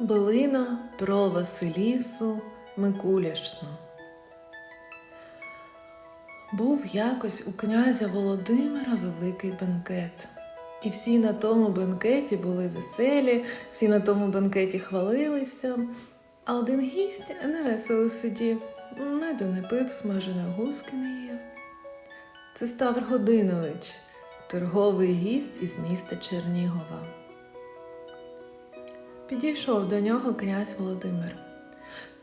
Билина про Василісу Микуляшну. Був якось у князя Володимира великий бенкет. І всі на тому бенкеті були веселі, всі на тому бенкеті хвалилися, а один гість невесело сидів, меду не пив, смаженої гуски не їв. Це Ставр Годинович, торговий гість із міста Чернігова. Підійшов до нього князь Володимир.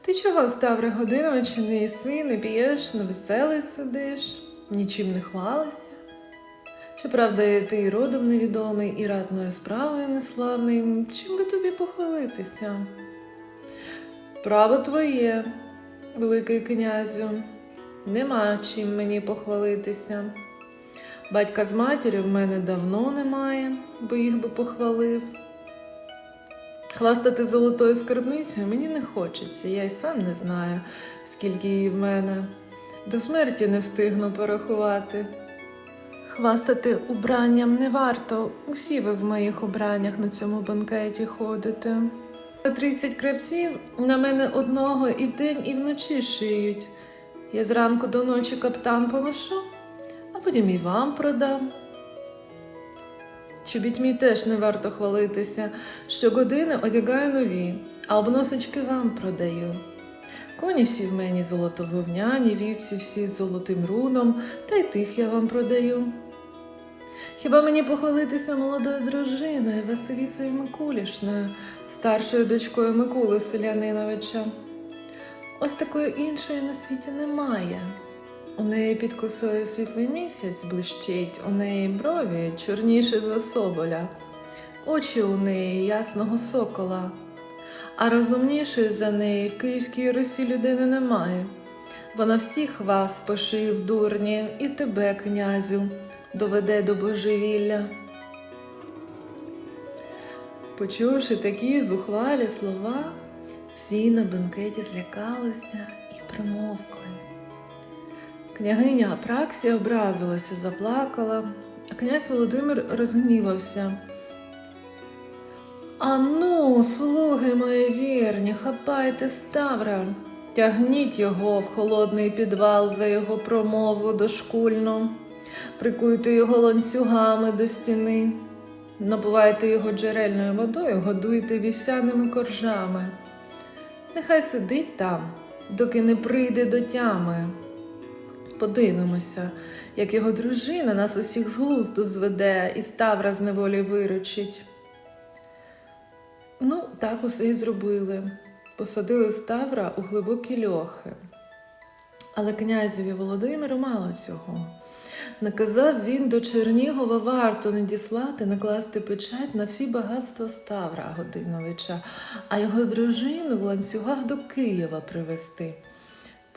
Ти чого, Ставре Годиновичу, не їси, не п'єш, не веселий сидиш, нічим не хвалишся? Щоправда, ти і родом невідомий, і ратною справою неславний. Чим би тобі похвалитися? Право твоє, великий князю, нема чим мені похвалитися. Батька з матір'ю в мене давно немає, бо їх би похвалив. Хвастати золотою скарбницею мені не хочеться, я й сам не знаю, скільки її в мене. До смерті не встигну порахувати. Хвастати убранням не варто, усі ви в моїх убраннях на цьому банкеті ходите. Тридцять крепців на мене одного і вдень, і вночі шиють. Я зранку до ночі каптан полошу, а потім і вам продам. Чобітьмі теж не варто хвалитися. Щогодини одягаю нові, а обносочки вам продаю. Коні всі в мені золотововняні, вівці всі з золотим руном, та й тих я вам продаю. Хіба мені похвалитися молодою дружиною Василісою Микулішною, старшою дочкою Миколи Селяниновича? Ось такої іншої на світі немає. У неї під косою світлий місяць блищить, у неї брові чорніші за соболя, очі у неї ясного сокола, а розумнішої за неї в Київській Русі людини немає. Вона всіх вас пошив, дурні, і тебе, князю, доведе до божевілля. Почувши такі зухвалі слова, всі на бенкеті злякалися і примовкли. Княгиня Апраксія образилася, заплакала, а князь Володимир розгнівався. Ану, слуги мої вірні, хапайте ставра, тягніть його в холодний підвал за його промову дошкульну, прикуйте його ланцюгами до стіни, напувайте його джерельною водою, годуйте вівсяними коржами. Нехай сидить там, доки не прийде до тями. Подивимося, як його дружина нас усіх з глузду зведе і ставра з неволі виручить. Ну, так усе і зробили. Посадили ставра у глибокі льохи. Але князеві Володимиру мало цього. Наказав він до Чернігова варту надіслати, накласти печать на всі багатства Ставра Годиновича, а його дружину в ланцюгах до Києва привезти.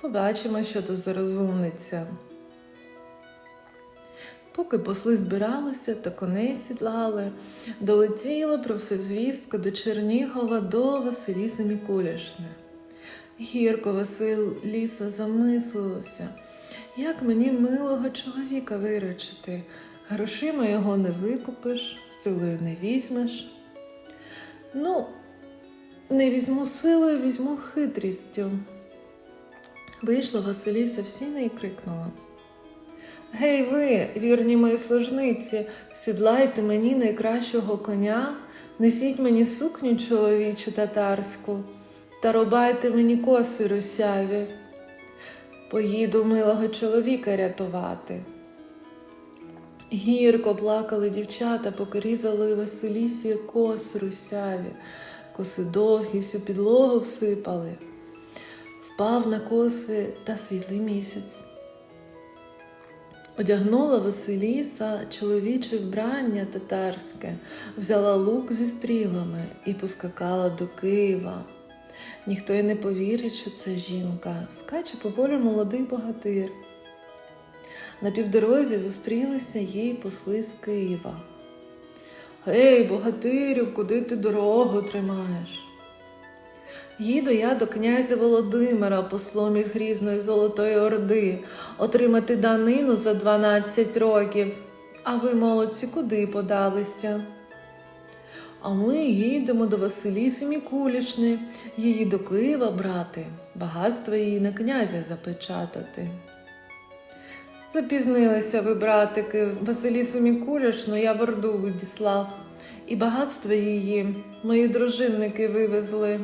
Побачимо, що то за розумниця. Поки посли збиралися та коней сідлали, долетіла про все звістка до Чернігова до Василіси Мікулішни. Гірко Василіса замислилася, як мені милого чоловіка виручити. Грошима його не викупиш, силою не візьмеш. Ну, не візьму силою, візьму хитрістю. Вийшла Василіса в сіна і крикнула. Гей ви, вірні мої служниці, сідлайте мені найкращого коня, несіть мені сукню чоловічу татарську та рубайте мені коси русяві. Поїду милого чоловіка рятувати. Гірко плакали дівчата, поки різали Василісі кос русяві, коси довгі, всю підлогу всипали. Впав на коси та світлий місяць. Одягнула Василіса чоловіче вбрання татарське, взяла лук зі стрілами і поскакала до Києва. Ніхто й не повірить, що це жінка, скаче по полю молодий богатир. На півдорозі зустрілися їй посли з Києва. Гей, богатирю, куди ти дорогу тримаєш? Їду я до князя Володимира, послом із грізної Золотої Орди, отримати данину за 12 років. А ви, молодці, куди подалися? А ми їдемо до Василіси Мікулішни, її до Києва брати, багатство її на князя запечатати. Запізнилися ви, братики, Василісу Мікулішну я в Орду відіслав, і багатство її мої дружинники вивезли.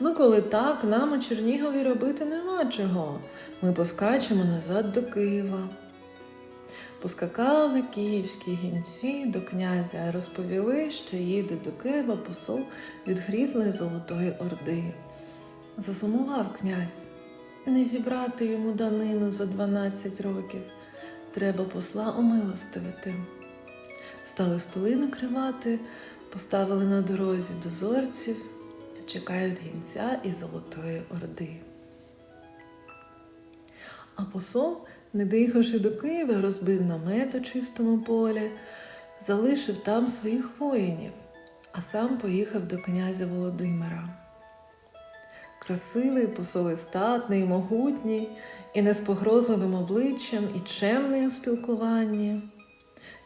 Ну, коли так, нам у Чернігові робити нема чого. Ми поскачемо назад до Києва. Поскакали київські гінці до князя, розповіли, що їде до Києва посол від грізної Золотої Орди. Засумував князь. Не зібрати йому данину за 12 років. Треба посла умилостивити. Стали столи накривати, поставили на дорозі дозорців, чекають гінця із Золотої Орди. А посол, не доїхавши до Києва, розбив намет у чистому полі, залишив там своїх воїнів, а сам поїхав до князя Володимира. Красивий посол і могутній, і не з погрозливим обличчям, і чемний у спілкуванні.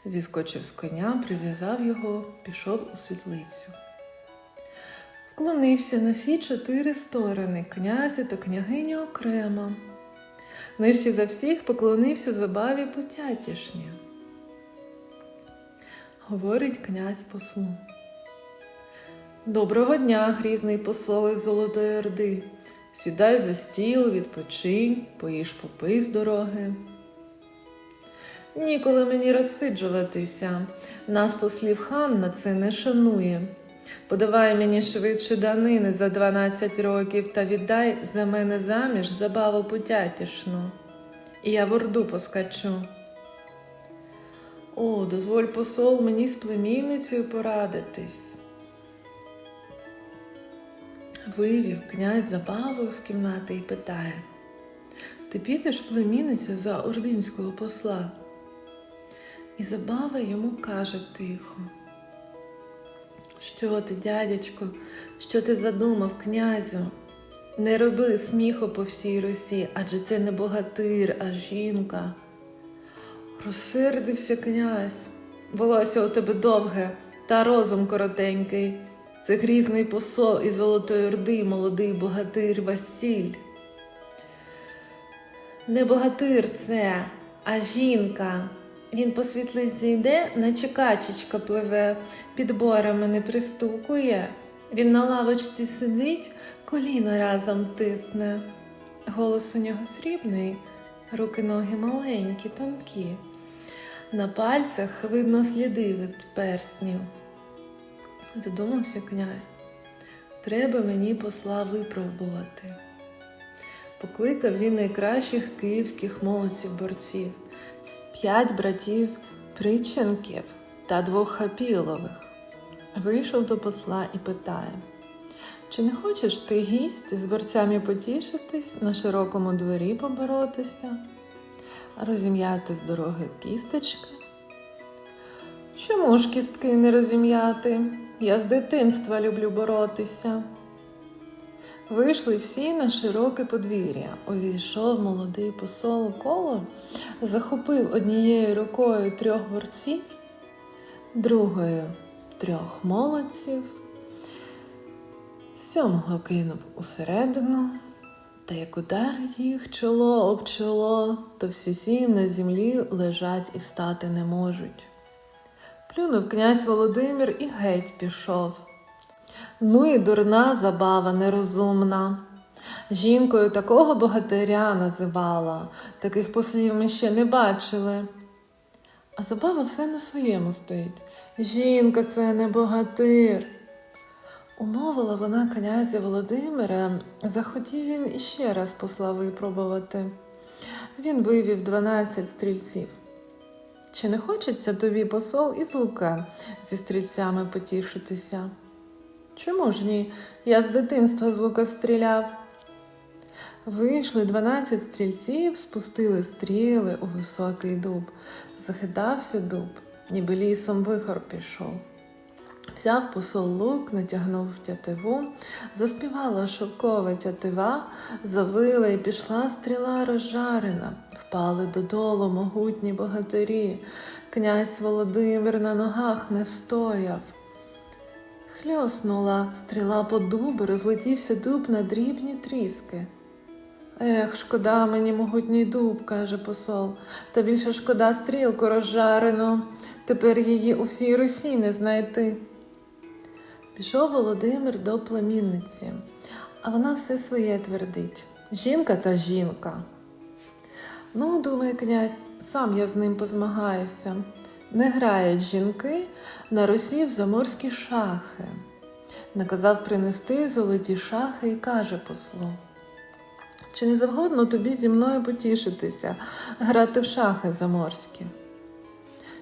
Зіскочив з коня, прив'язав його, пішов у світлицю. Вклонився на всі чотири сторони князя та княгині окремо. Нижче за всіх поклонився забаві потятішні. Говорить князь послу. Доброго дня, грізний посол із Золотої Орди. Сідай за стіл, відпочинь, поїж попий з дороги. Ніколи мені розсиджуватися. Нас послів хан на це не шанує. Подавай мені швидше данини за 12 років та віддай за мене заміж забаву потятішну. І я в Орду поскачу. О, дозволь посол мені з племінницею порадитись. Вивів князь забаву з кімнати і питає: Ти підеш племінниця за ординського посла? І забава йому каже тихо. Що ти, дядечко, що ти задумав, князю? Не роби сміху по всій Росі, адже це не богатир, а жінка. Розсердився князь. Волосся у тебе довге, та розум коротенький. Це грізний посол із Золотої Орди, молодий богатир Василь. Не богатир це, а жінка. Він по світлиці йде, наче качечка пливе, під борами не пристукує. Він на лавочці сидить, коліна разом тисне. Голос у нього срібний, руки ноги маленькі, тонкі. На пальцях видно сліди від перснів. Задумався князь. Треба мені посла випробувати. Покликав він найкращих київських молодців-борців, п'ять братів Приченків та двох Хапілових. Вийшов до посла і питає: Чи не хочеш ти гість з борцями потішитись, на широкому дворі поборотися, розім'яти з дороги кісточки? Чому ж кістки не розім'яти? Я з дитинства люблю боротися. Вийшли всі на широке подвір'я. Увійшов молодий посол коло, захопив однією рукою трьох борців, другою трьох молодців, сьомого кинув усередину, та як ударить їх чоло об чоло, то всі сім на землі лежать і встати не можуть. Плюнув князь Володимир і геть пішов. Ну і дурна забава нерозумна. Жінкою такого богатиря називала, таких послів ми ще не бачили. А забава все на своєму стоїть. Жінка це не богатир. Умовила вона князя Володимира, захотів він іще раз посла випробувати. Він вивів дванадцять стрільців. Чи не хочеться тобі посол із лука зі стрільцями потішитися? Чому ж ні? Я з дитинства з лука стріляв. Вийшли дванадцять стрільців, спустили стріли у високий дуб. Захитався дуб, ніби лісом вихор пішов. Взяв посол лук, натягнув тятиву, заспівала шовкова тятива, завила і пішла стріла розжарена. Впали додолу могутні богатирі. Князь Володимир на ногах не встояв. Хльоснула стріла по дубу, розлетівся дуб на дрібні тріски. Ех, шкода мені могутній дуб, каже посол, та більше шкода стрілку розжарену. Тепер її у всій Русі не знайти. Пішов Володимир до племінниці, а вона все своє твердить. Жінка та жінка. Ну, думає князь, сам я з ним позмагаюся. Не грають жінки на Русі в заморські шахи. Наказав принести золоті шахи і каже послу. Чи не завгодно тобі зі мною потішитися, грати в шахи заморські?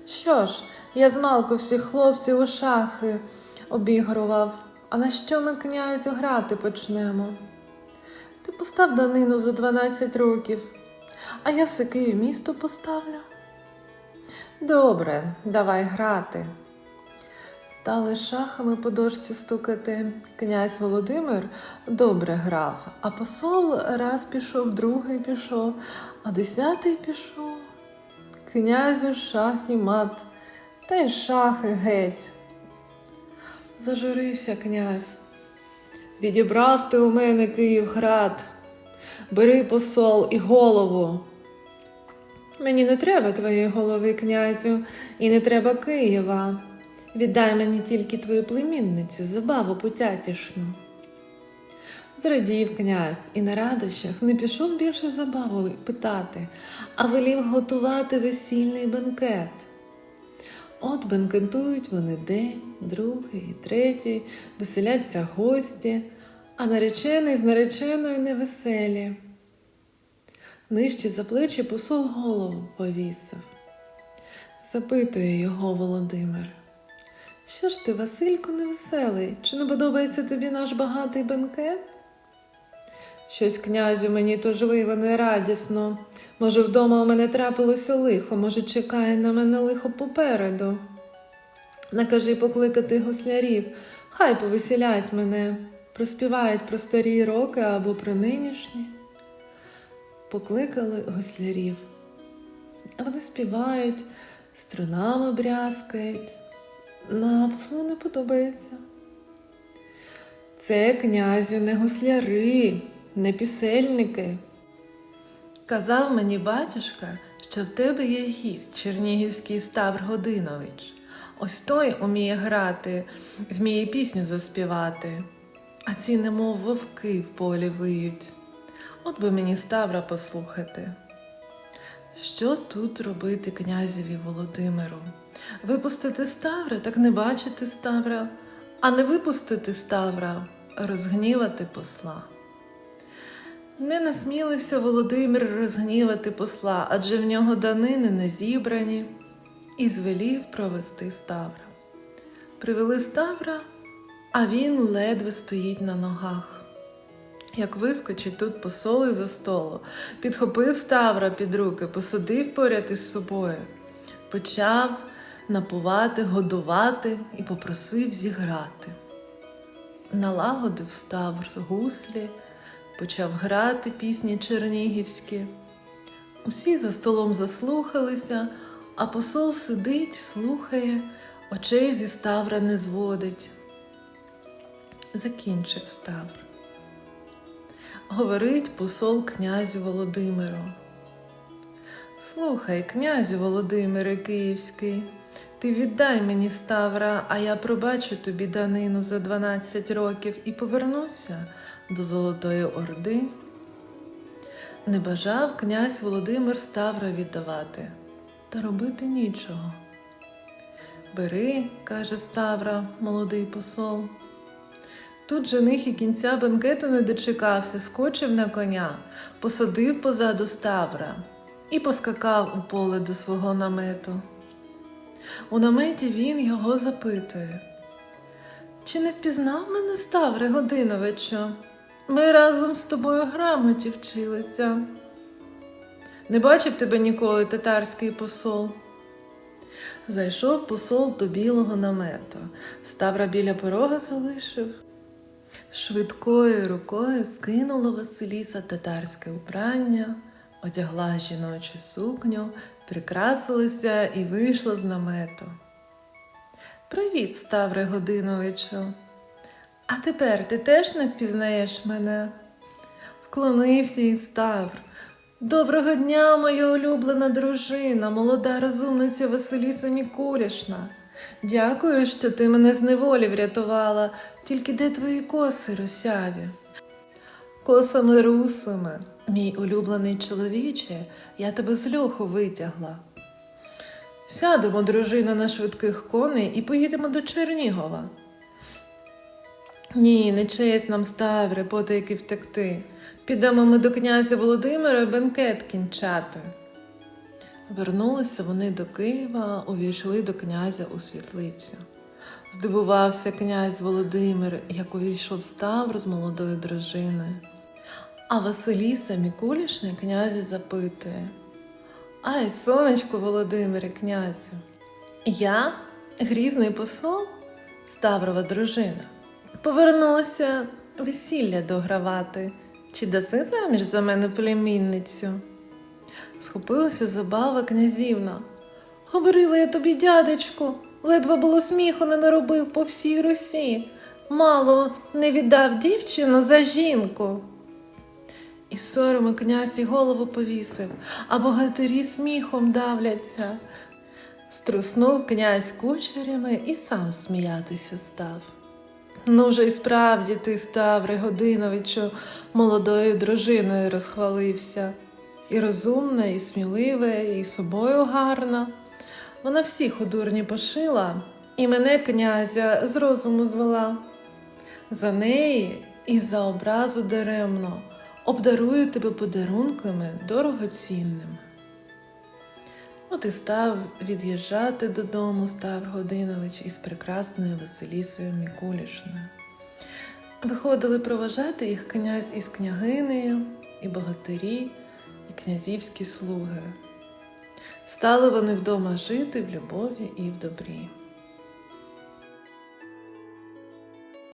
Що ж, я змалку всіх хлопців у шахи обігрував, а на що ми, князю, грати почнемо? Ти постав данину за 12 років, а я все Київ місто поставлю. Добре, давай грати. Стали шахами по дошці стукати. Князь Володимир добре грав, а посол раз пішов, другий пішов, а десятий пішов. Князю шах і мат, та й шахи геть. Зажурився князь. Відібрав ти у мене Київград. Бери посол і голову. Мені не треба твоєї голови, князю, і не треба Києва. Віддай мені тільки твою племінницю, забаву путятішну. Зрадів князь і на радощах не пішов більше забаву питати, а велів готувати весільний бенкет. От бенкетують вони день, другий, третій, веселяться гості, а наречений з нареченою невеселі. Нижче за плечі посол голову повісив. Запитує його Володимир. Що ж ти, Василько, невеселий? Чи не подобається тобі наш багатий бенкет? Щось, князю, мені тужливо, нерадісно. Може, вдома у мене трапилося лихо, може, чекає на мене лихо попереду. Накажи покликати гуслярів, хай повеселять мене, проспівають про старі роки або про нинішні. Покликали гуслярів. А Вони співають, струнами брязкають. На послу не подобається. Це князю не гусляри, не пісельники. Казав мені батюшка, що в тебе є гість Чернігівський Ставр Годинович. Ось той уміє грати, вміє пісню заспівати, а ці немов вовки в полі виють. От би мені Ставра послухати. Що тут робити князеві Володимиру? Випустити Ставра, так не бачити Ставра, а не випустити Ставра, розгнівати посла. Не насмілився Володимир розгнівати посла, адже в нього данини не зібрані, і звелів провести Ставра. Привели Ставра, а він ледве стоїть на ногах. Як вискочить тут посол із-за столу, підхопив Ставра під руки, посадив поряд із собою, почав напувати, годувати і попросив зіграти. Налагодив Ставр гуслі, почав грати пісні чернігівські. Усі за столом заслухалися, а посол сидить, слухає, очей зі Ставра не зводить. Закінчив Ставр. Говорить посол князю Володимиру. Слухай, князю Володимире Київський, ти віддай мені Ставра, а я пробачу тобі данину за 12 років і повернуся до Золотої Орди. Не бажав князь Володимир Ставра віддавати, та робити нічого. Бери, каже Ставра, молодий посол. Тут жених і кінця бенкету не дочекався, скочив на коня, посадив позаду Ставра і поскакав у поле до свого намету. У наметі він його запитує. Чи не впізнав мене Ставре Годиновичу? Ми разом з тобою грамоті вчилися. Не бачив тебе ніколи татарський посол. Зайшов посол до білого намету, Ставра біля порога залишив. Швидкою рукою скинула Василіса татарське убрання, одягла жіночу сукню, прикрасилася і вийшла з намету. Привіт, Ставре Годиновичу. А тепер ти теж не впізнаєш мене? Вклонився і Ставр. Доброго дня, моя улюблена дружина, молода розумниця Василіса Мікулішна. Дякую, що ти мене з неволі врятувала, тільки де твої коси русяві? Косами русими, мій улюблений чоловіче, я тебе з льоху витягла. Сядемо, дружина, на швидких коней і поїдемо до Чернігова. Ні, не честь нам ставре, потайки втекти. Підемо ми до князя Володимира бенкет кінчати. Вернулися вони до Києва, увійшли до князя у світлицю. Здивувався князь Володимир, як увійшов Ставр з молодою дружиною. А Василіса Мікулішна князя запитує. Ай, сонечко Володимире, князю, я, грізний посол, Ставрова дружина, повернулася весілля догравати. Чи даси заміж за мене племінницю? Схопилася забава князівна. Говорила я тобі, дядечку, ледве було сміху не наробив по всій Русі. Мало не віддав дівчину за жінку. І сорому князь і голову повісив, а богатирі сміхом давляться. Струснув князь кучерями і сам сміятися став. Ну вже й справді ти, Ставре Годиновичу, молодою дружиною розхвалився. І розумна, і смілива, і собою гарна. Вона всіх у дурні пошила, і мене, князя, з розуму звела. За неї і за образу даремно обдарую тебе подарунками дорогоцінними. От і став від'їжджати додому став Годинович із прекрасною Василісою Мікулішною. Виходили проважати їх князь із княгинею, і богатирі, князівські слуги. Стали вони вдома жити в любові і в добрі.